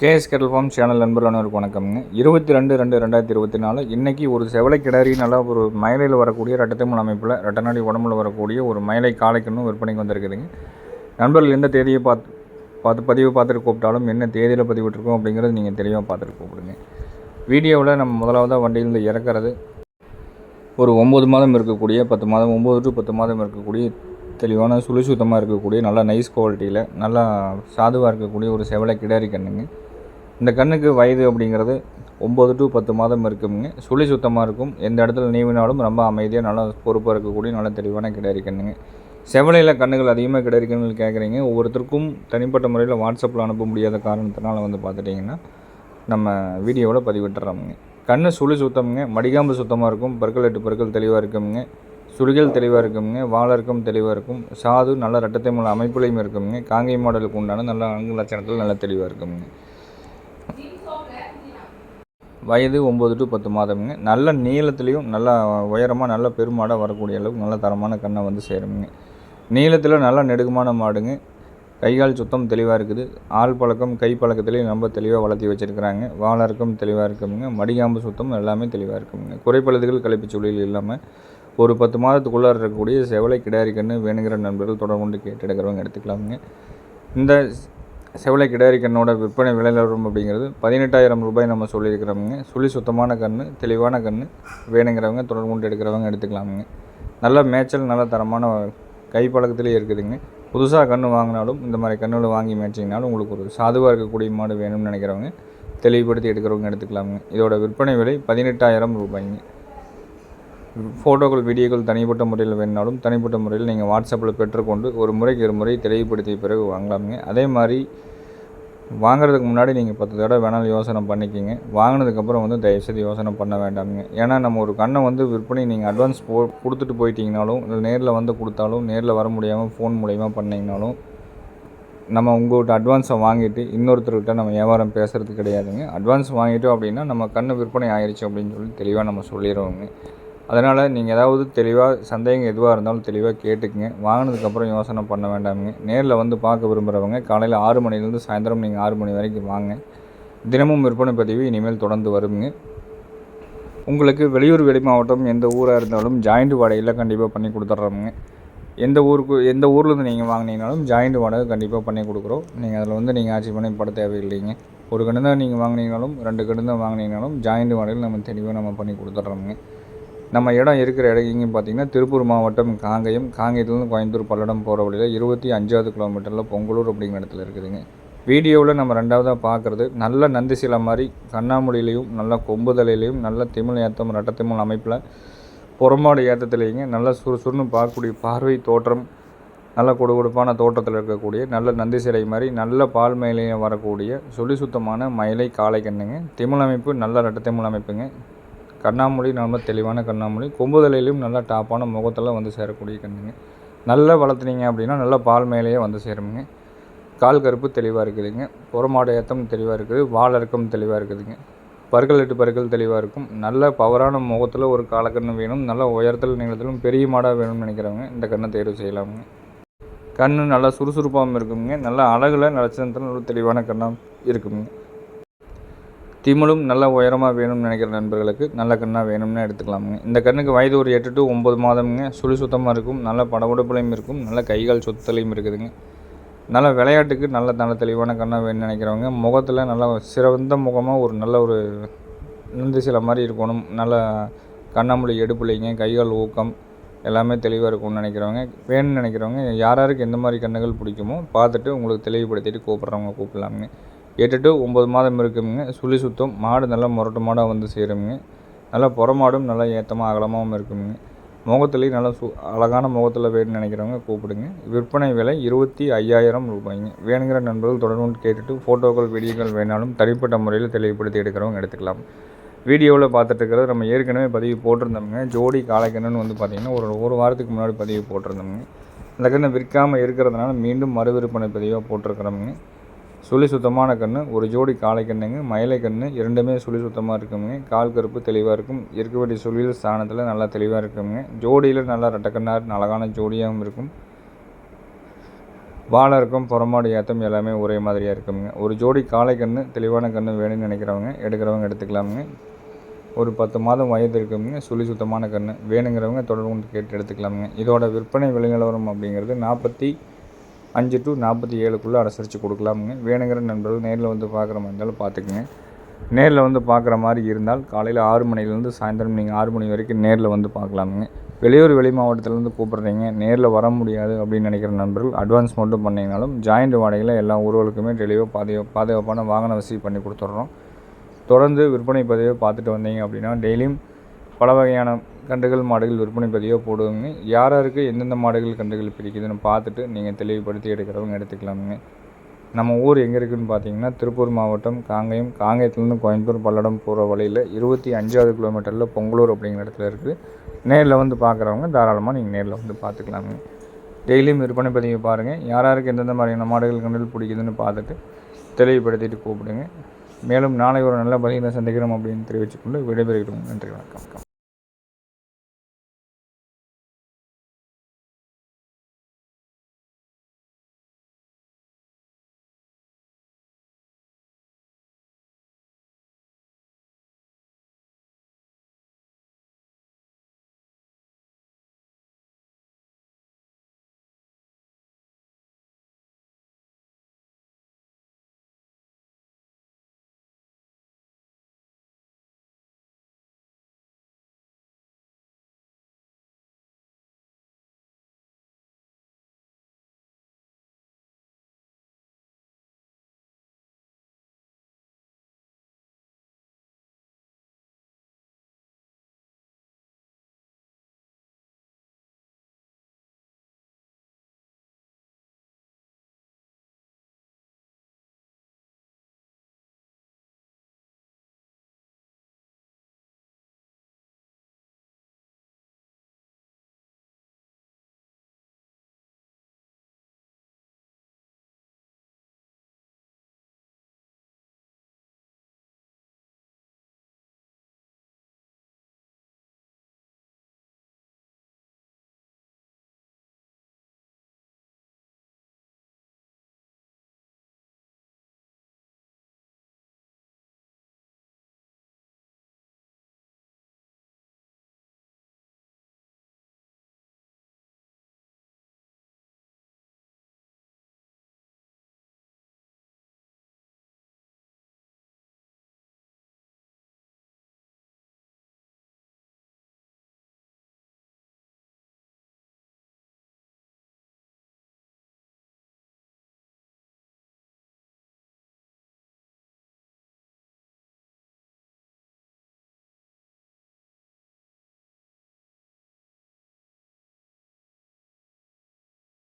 KS kettle form channel நண்பர்கள் வணக்கம்ங்க. இருபத்தி ரெண்டு ரெண்டு ரெண்டாயிரத்தி இருபத்தி நாலு இன்றைக்கி ஒரு செவலை கிடாரி நல்லா ஒரு மயிலையில் வரக்கூடிய ரெட்டத்தைமல் அமைப்பில் ரெட்டநாடி உடம்புல வரக்கூடிய ஒரு மயிலை காளைக்கண்ணும் விற்பனைக்கு வந்திருக்குதுங்க. நண்பர்கள் எந்த தேதியை பார்த்து பார்த்து பதிவு பார்த்துட்டு கூப்பிட்டாலும் என்ன தேதியில் பதிவிட்டுருக்கோம் அப்படிங்கிறது நீங்கள் தெளிவாக பார்த்துட்டு கூப்பிடுங்க. வீடியோவில் நம்ம முதலாவதாக வண்டியிலிருந்து இறக்கிறது ஒரு ஒம்பது மாதம் இருக்கக்கூடிய பத்து மாதம் ஒம்பது டு பத்து மாதம் இருக்கக்கூடிய தெளிவான சுழி சுத்தமாக இருக்கக்கூடிய நல்லா நைஸ் குவாலிட்டியில் நல்லா சாதுவாக இருக்கக்கூடிய ஒரு செவலை கிடாரி கண்ணுங்க. இந்த கண்ணுக்கு வயது அப்படிங்கிறது ஒம்பது டு பத்து மாதம் இருக்குங்க சுழி சுத்தமாக இருக்கும். எந்த இடத்துல நீவினாலும் ரொம்ப அமைதியாக நல்லா பொறுப்பாக இருக்கக்கூடிய நல்ல தெளிவான கிடாரி கண்ணுங்க செவலையில் கண்ணுகள் அதிகமாக கிடாரி கண்ணுகள் கேட்குறீங்க ஒவ்வொருத்தருக்கும் தனிப்பட்ட முறையில் வாட்ஸ்அப்பில் அனுப்ப முடியாத காரணத்தினால வந்து பார்த்துட்டிங்கன்னா நம்ம வீடியோவில் பதிவிட்டுறோமுங்க. கண்ணு சுழி சுத்தமுங்க. மடிகாம்பு சுத்தமாக இருக்கும். பற்கள் எட்டு பற்கள் தெளிவாக இருக்குங்க சுழிகள் தெளிவாக இருக்குங்க வாழர்க்கம் தெளிவாக இருக்கும். சாது நல்ல ரட்டத்தை மூல அமைப்புலையும் இருக்குங்க காங்கை மாடலுக்கு உண்டான நல்ல அங்கு லட்சணத்தில் நல்ல தெளிவாக இருக்குங்க வயது ஒம்பது டு பத்து மாதமுங்க. நல்ல நீளத்துலேயும் நல்லா உயரமாக நல்ல பெருமாடாக வரக்கூடிய அளவுக்கு நல்ல தரமான கண்ணை வந்து சேருமுங்க. நீளத்தில் நல்ல நெடுகுமான மாடுங்க. கைகால் சுத்தம் தெளிவாக இருக்குது. ஆள் பழக்கம் கை பழக்கத்துலேயும் ரொம்ப தெளிவாக வளர்த்தி வச்சுருக்கிறாங்க. வாழறக்கம் தெளிவாக இருக்குங்க மடிகாம்பு சுத்தம் எல்லாமே தெளிவாக இருக்குங்க குறைப்பழுதுகள் கழிப்பு சூழலில் இல்லாமல் ஒரு பத்து மாதத்துக்குள்ளே இருக்கக்கூடிய செவலை கிடாரி கன்று வேணுங்கிற நண்பர்கள் தொடர்பு கொண்டு கேட்டு எடுக்கிறவங்க எடுத்துக்கலாமுங்க. இந்த செவலை கிடாரி கண்ணோட விற்பனை விலை நிலவரம் அப்படிங்கிறது பதினெட்டாயிரம் ரூபாய் நம்ம சொல்லியிருக்கிறவங்க. சுழி சுத்தமான கன்று தெளிவான கன்று வேணுங்கிறவங்க தொடர்பு கொண்டு எடுக்கிறவங்க எடுத்துக்கலாமுங்க. நல்ல மேய்ச்சல் நல்ல தரமான கை பழக்கத்திலே இருக்குதுங்க. புதுசாக கன்று வாங்கினாலும் இந்த மாதிரி கண்ணுகளை வாங்கி மேய்ச்சிங்கனாலும் உங்களுக்கு ஒரு சாதுவாக இருக்கக்கூடிய மாடு வேணும்னு நினைக்கிறவங்க தெளிவுபடுத்தி எடுக்கிறவங்க எடுத்துக்கலாமுங்க. இதோட விற்பனை விலை பதினெட்டாயிரம் ரூபாய்ங்க. ஃபோட்டோக்கள் வீடியோக்கள் தனிப்பட்ட முறையில் வேணுனாலும் தனிப்பட்ட முறையில் நீங்கள் வாட்ஸ்அப்பில் பெற்றுக்கொண்டு ஒரு முறைக்கு ஒரு முறை தெளிவுபடுத்திய பிறகு வாங்கலாமுங்க. அதே மாதிரி வாங்குறதுக்கு முன்னாடி நீங்கள் பத்து தடவை வேணாலும் யோசனை பண்ணிக்கிங்க. வாங்கினதுக்கப்புறம் வந்து தயவுசெய்து யோசனை பண்ண வேண்டாமுங்க. ஏன்னா நம்ம ஒரு கண்ணை வந்து விற்பனை நீங்கள் அட்வான்ஸ் போ கொடுத்துட்டு போயிட்டீங்கனாலும் இல்லை நேரில் வந்து கொடுத்தாலும் நேரில் வர முடியாமல் ஃபோன் மூலயமா பண்ணிங்கனாலும் நம்ம உங்கள்கிட்ட அட்வான்ஸை வாங்கிட்டு இன்னொருத்தர்கிட்ட நம்ம வியாபாரம் பேசுகிறது கிடையாதுங்க. அட்வான்ஸ் வாங்கிட்டோம் அப்படின்னா நம்ம கண்ணு விற்பனை ஆயிடுச்சு அப்படின்னு சொல்லி தெளிவாக நம்ம சொல்லிடுவோங்க அதனால் நீங்கள் ஏதாவது தெளிவாக சந்தேகம் எதுவாக இருந்தாலும் தெளிவாக கேட்டுக்குங்க. வாங்கினதுக்கப்புறம் யோசனை பண்ண வேண்டாமுங்க. நேரில் வந்து பார்க்க விரும்புகிறவங்க காலையில் ஆறு மணிலேருந்து சாயந்தரம் நீங்கள் ஆறு மணி வரைக்கும் வாங்க. தினமும் விற்பனை பதிவு இனிமேல் தொடர்ந்து வருங்க. உங்களுக்கு வெளியூர் வெளி மாவட்டம் எந்த ஊராக இருந்தாலும் ஜாயிண்ட் வாடகையில் கண்டிப்பாக பண்ணி கொடுத்துட்றோமுங்க எந்த ஊருக்கு எந்த ஊர்லேருந்து நீங்கள் வாங்கினீங்கனாலும் ஜாயிண்ட் வாடகை கண்டிப்பாக பண்ணி கொடுக்குறோம். நீங்கள் அதில் வந்து நீங்கள் ஆட்சி பண்ணி பட தேவையில்லைங்க. ஒரு கண்டு தான் நீங்கள் வாங்கினீங்கனாலும் ரெண்டு கண்டு தான் வாங்கினீங்கனாலும் ஜாயிண்ட் வாடகையில் நம்ம தெளிவாக நம்ம பண்ணி கொடுத்துட்றோமுங்க நம்ம இடம் இருக்கிற இடம் எங்கேயும் பார்த்தீங்கன்னா திருப்பூர் மாவட்டம் காங்கயம். காங்கயத்துலேருந்து கோயம்புத்தூர் பல்லடம் போகிற வழியில் இருபத்தி அஞ்சாவது கிலோமீட்டரில் பொங்கலூர் அப்படிங்கிற இடத்துல இருக்குதுங்க. வீடியோவில் நம்ம ரெண்டாவதாக பார்க்குறது நல்ல நந்தி சிலை மாதிரி கண்ணாமொழியிலையும் நல்ல கொம்புதலையிலையும் நல்ல திமிழ் ஏத்தம் ரெட்டத்திமிழ் அமைப்பில் புறமாடு ஏற்றத்துலேயுங்க நல்ல சுறுசுறுன்னு பார்க்கக்கூடிய பார்வை தோற்றம் நல்ல கொடுகொடுப்பான தோற்றத்தில் இருக்கக்கூடிய நல்ல நந்தி சிலை மாதிரி நல்ல பால் மேலேயும் வரக்கூடிய சொல்லி சுத்தமான மயிலை காளை கண்ணுங்க. திமிழ் அமைப்பு நல்ல ரெட்டத்திமிழ் அமைப்புங்க. கண்ணாமொழி நம்ம தெளிவான கண்ணாமொழி கொம்புதலையிலும் நல்லா டாப்பான முகத்தில் வந்து சேரக்கூடிய கண்ணுங்க நல்லா வளர்த்துனீங்க அப்படின்னா நல்லா பால் மேலேயே வந்து சேருமுங்க. கால் கருப்பு தெளிவாக இருக்குதுங்க. புறமாடு ஏத்தம் தெளிவாக இருக்குது. வால் இறக்கம் தெளிவாக இருக்குதுங்க. பற்கள் எட்டு பற்கள் தெளிவாக இருக்கும். நல்ல பவரான முகத்தில் ஒரு காலக்கண்ணு வேணும். நல்ல உயரத்தில் நீளத்திலும் பெரிய மாடாக வேணும்னு நினைக்கிறவங்க இந்த கண்ணை தேர்வு செய்யலாமுங்க. கண் நல்லா சுறுசுறுப்பாகவும் இருக்குங்க. நல்லா அழகில் லட்சணத்தில் ஒரு தெளிவான கண்ணாக இருக்குங்க. திமிழும் நல்ல உயரமாக வேணும்னு நினைக்கிற நண்பர்களுக்கு நல்ல கண்ணாக வேணும்னு எடுத்துக்கலாமுங்க. இந்த கண்ணுக்கு வயது ஒரு எட்டு டு ஒம்பது மாதமுங்க. சுழி சுத்தமாக இருக்கும். நல்ல படபடப்புலையும் இருக்கும். நல்ல கைகால் சுத்தலையும் இருக்குதுங்க. நல்ல விளையாட்டுக்கு நல்ல நல்ல தெளிவான கண்ணாக வேணும்னு நினைக்கிறவங்க முகத்தில் நல்ல சிறந்த முகமாக ஒரு நல்ல ஒரு நந்தி சில மாதிரி இருக்கணும். நல்ல கண்ணாமொழி எடுப்புலைங்க கைகால் ஊக்கம் எல்லாமே தெளிவாக இருக்கும்னு நினைக்கிறவங்க வேணும்னு நினைக்கிறவங்க யார் யாருக்கு எந்த மாதிரி கண்ணுகள் பிடிக்குமோ பார்த்துட்டு உங்களுக்கு தெளிவுபடுத்திட்டு கூப்பிட்றவங்க கூப்பிடலாமுங்க. எட்டு டு ஒம்பது மாதம் இருக்குமுங்க. சுழி சுத்தம் மாடு நல்லா முரட்டு மாடாக வந்து சேருமுங்க. நல்லா புறமாடும் நல்லா ஏற்றமாக அகலமாகவும் இருக்குமுங்க. முகத்துலேயும் நல்லா சு அழகான முகத்தில் வேணும்னு நினைக்கிறவங்க கூப்பிடுங்க. விற்பனை விலை இருபத்தி ஐயாயிரம் ரூபாய்ங்க. வேணுங்கிற நண்பர்கள் தொடர்ந்து கேட்டுட்டு ஃபோட்டோக்கள் வீடியோக்கள் வேணாலும் தனிப்பட்ட முறையில் தெளிவுபடுத்தி எடுக்கிறவங்க எடுத்துக்கலாம். வீடியோவில் பார்த்துட்டு இருக்கிறது நம்ம ஏற்கனவே பதிவு போட்டிருந்தோம்ங்க. ஜோடி காளைக்கண்ணுன்னு வந்து பார்த்திங்கன்னா ஒரு ஒரு வாரத்துக்கு முன்னாடி பதிவு போட்டிருந்தோம்ங்க. அந்த கண்ணை விற்காமல் இருக்கிறதுனால மீண்டும் மறு விற்பனை பதிவாக போட்டிருக்கிறோம்ங்க. சுழி சுத்தமான கன்று ஒரு ஜோடி காளை கண்ணுங்க மயிலை கன்று இரண்டுமே சுழி சுத்தமாக இருக்குங்க கால் கருப்பு தெளிவாக இருக்கும். இருக்க வேண்டிய சுழியில் ஸ்தானத்தில் நல்லா தெளிவாக இருக்குங்க ஜோடியில் நல்லா ரெட்டக்கண்ணார் அழகான ஜோடியாகவும் இருக்கும். வாழை இருக்கும் புறமாடு ஏத்தம் எல்லாமே ஒரே மாதிரியாக இருக்குங்க ஒரு ஜோடி காளை கன்று தெளிவான கன்று வேணும்னு நினைக்கிறவங்க எடுக்கிறவங்க எடுத்துக்கலாமுங்க. ஒரு பத்து மாதம் வயது இருக்குங்க சுழி சுத்தமான கன்று வேணுங்கிறவங்க தொடர்பு கொண்டு கேட்டு எடுத்துக்கலாமுங்க. இதோட விற்பனை விலை நிலவரம் அப்படிங்கிறது நாற்பத்தி அஞ்சு டு நாற்பத்தி ஏழுக்குள்ளே அனுசரித்து கொடுக்கலாமுங்க. வேணுங்கிற நண்பர்கள் நேரில் வந்து பார்க்குற மாதிரி இருந்தாலும் பார்த்துக்குங்க நேரில் வந்து பார்க்குற மாதிரி இருந்தால் காலையில் ஆறு மணிலேருந்து சாயந்தரம் நீங்கள் ஆறு மணி வரைக்கும் நேரில் வந்து பார்க்கலாமுங்க வெளியூர் வெளி மாவட்டத்திலேருந்து கூப்பிட்றீங்க நேரில் வர முடியாது அப்படின்னு நினைக்கிற நண்பர்கள் அட்வான்ஸ் மட்டும் பண்ணிங்கனாலும் ஜாயிண்ட் வாடகையில் எல்லா ஊர்களுக்குமே தெளிவாக பாதுகா பாதுகாப்பான வாகன வசதி பண்ணி கொடுத்துட்றோம். தொடர்ந்து விற்பனை பதிவை பார்த்துட்டு வந்தீங்க அப்படின்னா டெய்லியும் பல வகையான கன்றுகள் மாடுகள் விற்பனை பதிவாக போடுவோங்க யார் யாருக்கு எந்தெந்த மாடுகள் கன்றுகள் பிடிக்குதுன்னு பார்த்துட்டு நீங்கள் தெளிவுபடுத்தி எடுக்கிறவங்க எடுத்துக்கலாமுங்க. நம்ம ஊர் எங்கே இருக்குதுன்னு பார்த்தீங்கன்னா திருப்பூர் மாவட்டம் காங்கயம். காங்கயத்துலேருந்து கோயம்புத்தூர் பல்லடம் போகிற வழியில் இருபத்தி அஞ்சாவது கிலோமீட்டரில் பொங்கலூர் அப்படிங்கிற இடத்துல இருக்குது நேரில் வந்து பார்க்குறவங்க தாராளமாக நீங்கள் நேரில் வந்து பார்த்துக்கலாமுங்க. டெய்லியும் விற்பனை பதிவு பாருங்கள் யார் யாருக்கு எந்தெந்த மாதிரியான மாடுகள் கன்றுகள் பிடிக்குதுன்னு பார்த்துட்டு தெளிவுபடுத்திட்டு கூப்பிடுங்க. மேலும் நாளை ஒரு நல்ல பதிவில் சந்திக்கிறோம் அப்படின்னு தெரிவித்துக்கொண்டு விடைபெறுகிறோம். நன்றி வணக்கம்.